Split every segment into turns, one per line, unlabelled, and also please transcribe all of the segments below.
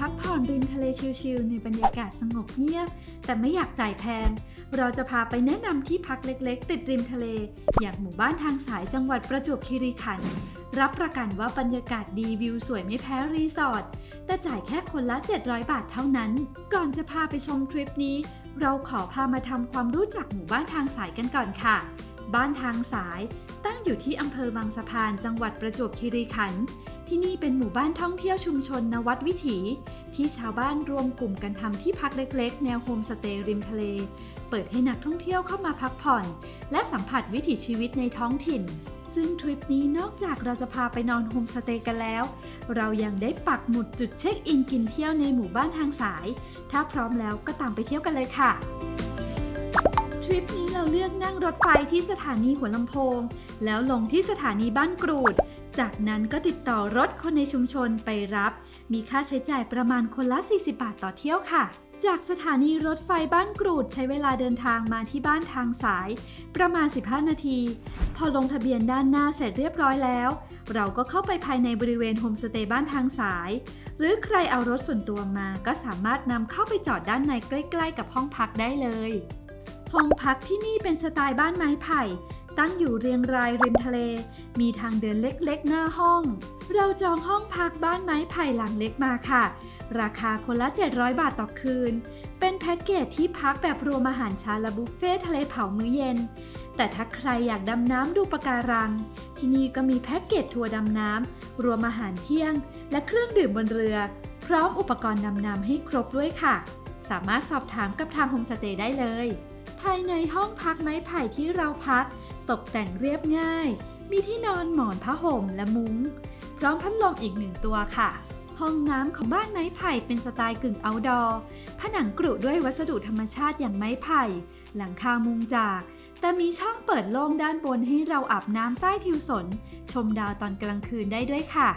พักผ่อนริมทะเลชิลๆในบรรยากาศสงบเงียบ แต่ไม่อยากจ่ายแพง เราจะพาไปแนะนำที่พักเล็กๆ ติดริมทะเล อย่างหมู่บ้านทางสายจังหวัดประจวบคีรีขันธ์รับประกันว่าบรรยากาศดีวิวสวยไม่แพ้รีสอร์ทแต่จ่ายแค่คนละ 700 บาทเท่านั้น ก่อนจะพาไปชมทริปนี้ เราขอพามาทำความรู้จักหมู่บ้านทางสายกันก่อนค่ะ บ้านทางสายต อยู่ที่อำเภอบางสะพานจังหวัดประจวบคีรีขันธ์ที่นี่เป็นหมู่บ้านท่องเที่ยวชุมชนนวัดวิถี ที่ชาวบ้านรวมกลุ่มกันทำที่พักเล็กๆ แนวโฮมสเตย์ริมทะเล เปิดให้นักท่องเที่ยวเข้ามาพักผ่อน และสัมผัสวิถีชีวิตในท้องถิ่น ซึ่งทริปนี้นอกจากเราจะพาไปนอนโฮมสเตย์กันแล้ว เรายังได้ปักหมุดจุดเช็คอินกินเที่ยวในหมู่บ้านทางสาย ถ้าพร้อมแล้วก็ตามไปเที่ยวกันเลยค่ะ ริปนี้เราเลือกนั่งรถไฟที่สถานีหัวลำโพง แล้วลงที่สถานีบ้านกรูด จากนั้นก็ติดต่อรถคนในชุมชนไปรับ มีค่าใช้จ่ายประมาณคนละ 40 บาทต่อเที่ยวค่ะ จากสถานีรถไฟบ้านกรูดใช้เวลาเดินทางมาที่บ้านทางสาย ประมาณ 15 นาที พอลงทะเบียนด้านหน้าเสร็จเรียบร้อยแล้ว เราก็เข้าไปภายในบริเวณโฮมสเตย์บ้านทางสาย หรือใครเอารถส่วนตัวมาก็สามารถนำเข้าไปจอดด้านในใกล้ ๆ กับห้องพักได้เลย ห้องพักที่นี่เป็นสไตล์บ้านไม้ไผ่ ตั้งอยู่เรียงรายริมทะเล มีทางเดินเล็กๆ หน้าห้อง เราจองห้องพักบ้านไม้ไผ่หลังเล็กมาค่ะ ราคาคนละ 700 บาทต่อคืน เป็นแพ็กเกจที่พักแบบรวมอาหารเช้าและบุฟเฟ่ทะเลเผามื้อเย็น แต่ถ้าใครอยากดำน้ำดูปะการัง ที่นี่ก็มีแพ็กเกจทัวร์ดำน้ำรวมอาหารเที่ยง และเครื่องดื่มบนเรือ พร้อมอุปกรณ์ดำน้ำให้ครบด้วยค่ะ สามารถสอบถามกับทางโฮมสเตย์ได้เลย ภายในห้องพักไม้ไผ่ที่เราพัก ตกแต่งเรียบง่าย มีที่นอนหมอนผ้าห่มและมุง้ง พร้อมพัดลมอีกหนึ่งตัวค่ะ ห้องน้ำของบ้านไม้ไผ่เป็นสไตล์กึ่ง outdoor ผนังกรุด้วยวัสดุธรรมชาติอย่างไม้ไผ่ หลังคามุงจาก แต่มีช่องเปิดโล่งด้านบนให้เราอาบน้ำใต้ทิวสน ชมดาวตอนกลางคืนได้ด้วยค่ะ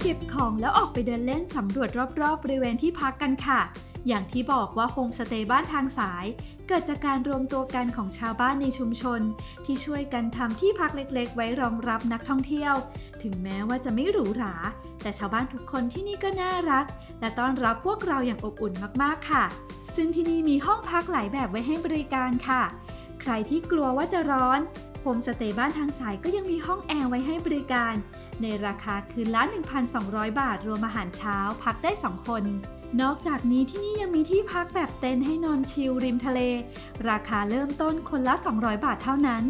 เก็บของแล้วออกไปเดินเล่นสำรวจรอบๆบริเวณที่พักกันค่ะ อย่างที่บอกว่าโฮมสเตย์บ้านทางสาย เกิดจากการรวมตัวกันของชาวบ้านในชุมชน ที่ช่วยกันทำที่พักเล็กๆ ไว้รองรับนักท่องเที่ยว ถึงแม้ว่าจะไม่หรูหรา แต่ชาวบ้านทุกคนที่นี่ก็น่ารัก และต้อนรับพวกเราอย่างอบอุ่นมากๆค่ะ ซึ่งที่นี่มีห้องพักหลายแบบไว้ให้บริการค่ะ ใครที่กลัวว่าจะร้อนโฮมสเตย์บ้านทางสายก็ยังมีห้องแอร์ไว้ให้บริการ ในราคาคืนละ 1,200 บาท รวมอาหารเช้าพักได้ 2 คน นอกจากนี้ที่นี่ยังมีที่พักแบบเต็นท์ให้นอนชิลริมทะเล ราคาเริ่มต้นคนละ 200 บาทเท่านั้น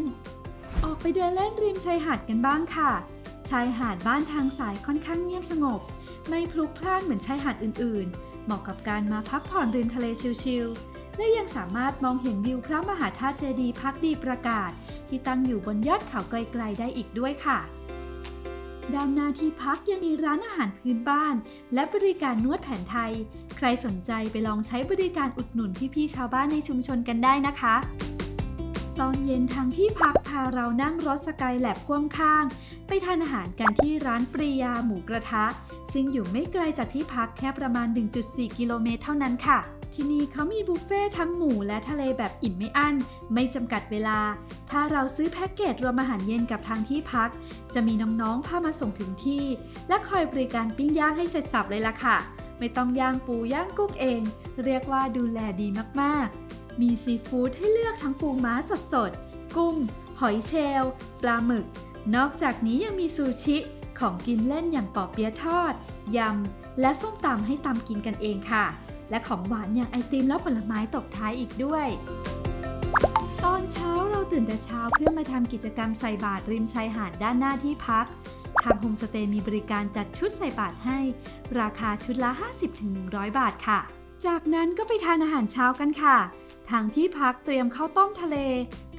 ออกไปเดินเล่นริมชายหาดกันบ้างค่ะ ชายหาดบ้านทางสายค่อนข้างเงียบสงบ ไม่พลุกพล่านเหมือนชายหาดอื่น ๆ เหมาะกับการมาพักผ่อนริมทะเลชิลๆ และยังสามารถมองเห็นวิวพระมหาธาตุเจดีย์พักดีประกาศ ที่ตั้งอยู่บนยอดเขาไกลๆได้อีกด้วยค่ะ ด้านหน้าที่พักยังมีร้านอาหารพื้นบ้าน และบริการนวดแผนไทย ใครสนใจไปลองใช้บริการอุดหนุนพี่ๆชาวบ้านในชุมชนกันได้นะคะตอนเย็นทางที่พักพาเรานั่งรถสกายแลบพ่วงข้าง ไปทานอาหารกันที่ร้านปรียาหมูกระทะ ซึ่งอยู่ไม่ไกลจากที่พักแค่ประมาณ 1.4 กิโลเมตรเท่านั้นค่ะ ที่นี่เขามีบุฟเฟ่ทั้งหมูและทะเลแบบอิ่มไม่อั้น ไม่จำกัดเวลา ถ้าเราซื้อแพ็กเกจรวมอาหารเย็นกับทางที่พัก จะมีน้องๆพามาส่งถึงที่ และคอยบริการปิ้งย่างให้เสร็จสับเลยล่ะค่ะ ไม่ต้องย่างปูย่างกุ้งเอง เรียกว่าดูแลดีมากๆ มีซีฟู้ดให้เลือกทั้งปูม้าสดๆ กุ้ง หอยเชลล์ปลาหมึก นอกจากนี้ยังมีซูชิ ของกินเล่นอย่างปอเปี๊ยะทอด ยำ และส้มตำให้ตำกินกันเองค่ะ และของหวานอย่างไอติมและผลไม้ตบท้ายอีกด้วย ตอนเช้าเราตื่นแต่เช้าเพื่อมาทำกิจกรรมใส่บาตรริมชายหาดด้านหน้าที่พัก ทางโฮมสเตย์มีบริการจัดชุดใส่บาตรให้ ราคาชุดละ 50-100 บาทค่ะ จากนั้นก็ไปทานอาหารเช้ากันค่ะทางที่พักเตรียมข้าวต้มทะเล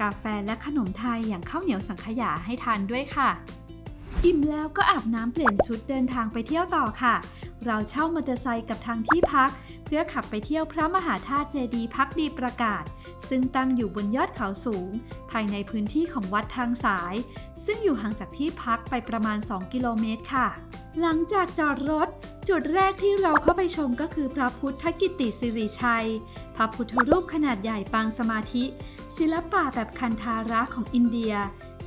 กาแฟและขนมไทยอย่างข้าวเหนียวสังขยาให้ทานด้วยค่ะ อิ่มแล้วก็อาบน้ำเปลี่ยนชุดเดินทางไปเที่ยวต่อค่ะ เราเช่ามอเตอร์ไซค์กับทางที่พัก เพื่อขับไปเที่ยวพระมหาธาตุเจดีย์พักดีประกาศ ซึ่งตั้งอยู่บนยอดเขาสูง ภายในพื้นที่ของวัดทางสาย ซึ่งอยู่ห่างจากที่พักไปประมาณ 2 กิโลเมตรค่ะ หลังจากจอดรถ จุดแรกที่เราเข้าไปชมก็คือพระพุทธกิติสิริชัย พระพุทธรูปขนาดใหญ่ปางสมาธิ ศิลปะแบบคันธาระของอินเดีย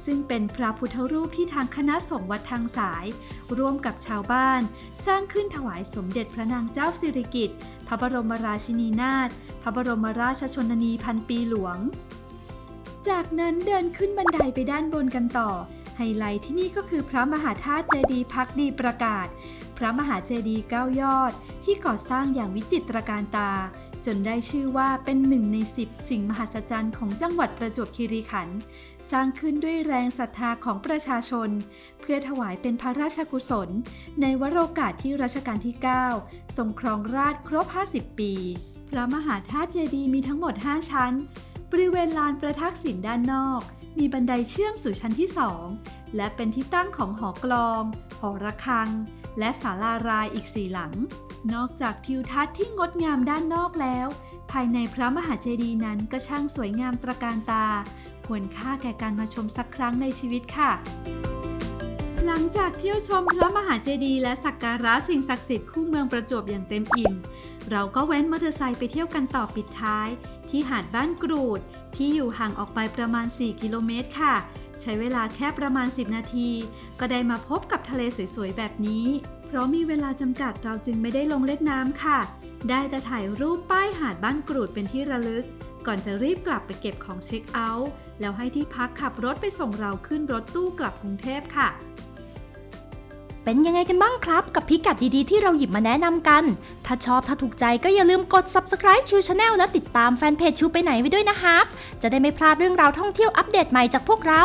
ซึ่งเป็นพระพุทธรูปที่ทางคณะสงฆ์วัดทางสาย ร่วมกับชาวบ้าน สร้างขึ้นถวายสมเด็จพระนางเจ้าสิริกิติ์พระบรมราชินีนาถพระบรมราชชนนีพันปีหลวง จากนั้นเดินขึ้นบันไดไปด้านบนกันต่อ ไฮไลท์ที่นี่ก็คือพระมหาธาตุเจดีย์พักดีประกาศ พระมหาเจดีย์เก้ายอด ที่ก่อสร้างอย่างวิจิตรการตา จนได้ชื่อว่าเป็นหนึ่งในสิบสิ่งมหัศจรรย์ของจังหวัดประจวบคีรีขันธ์สร้างขึ้นด้วยแรงศรัทธาของประชาชน เพื่อถวายเป็นพระราชกุศล ในวโรกาสที่รัชกาลที่ 9 ทรงครองราชย์ครบ 50 ปี พระมหาธาตุเจดีย์มีทั้งหมด 5 ชั้น บริเวณลานประทักษิณด้านนอก มีบันไดเชื่อมสู่ชั้นที่2และเป็นที่ตั้งของหอกลอง หอระฆัง และศาลารายอีกสี่หลัง นอกจากทิวทัศน์ที่งดงามด้านนอกแล้ว ภายในพระมหาเจดีย์นั้นก็ช่างสวยงามตระการตา ควรค่าแก่การมาชมสักครั้งในชีวิตค่ะ หลังจากเที่ยวชมพระมหาเจดีย์และสักการะสิ่งศักดิ์สิทธิ์คู่เมืองประจวบอย่างเต็มอิ่ม เราก็แว้นมอเตอร์ไซค์ไปเที่ยวกันต่อปิดท้าย ที่หาดบ้านกรูด ที่อยู่ห่างออกไปประมาณ 4 กิโลเมตรค่ะ ใช้เวลาแค่ประมาณ 10 นาที ก็ได้มาพบกับทะเลสวยๆแบบนี้ เพราะมีเวลาจำกัดเราจึงไม่ได้ลงเล่นน้ำค่ะ ได้แต่ถ่ายรูปป้ายหาดบ้านกรูดเป็นที่ระลึก ก่อนจะรีบกลับไปเก็บของเช็คเอาท์แล้วให้ที่พักขับรถไปส่งเราขึ้นรถตู้กลับกรุงเทพค่ะ
เป็นยังไงกันบ้างครับ กับพิกัดดีๆที่เราหยิบมาแนะนำกัน ถ้าชอบถ้าถูกใจก็อย่าลืมกด subscribe ชิวชาแนลและติดตามแฟนเพจชิวไปไหนไว้ด้วยนะครับ จะได้ไม่พลาดเรื่องราวท่องเที่ยวอัปเดตใหม่จากพวกเรา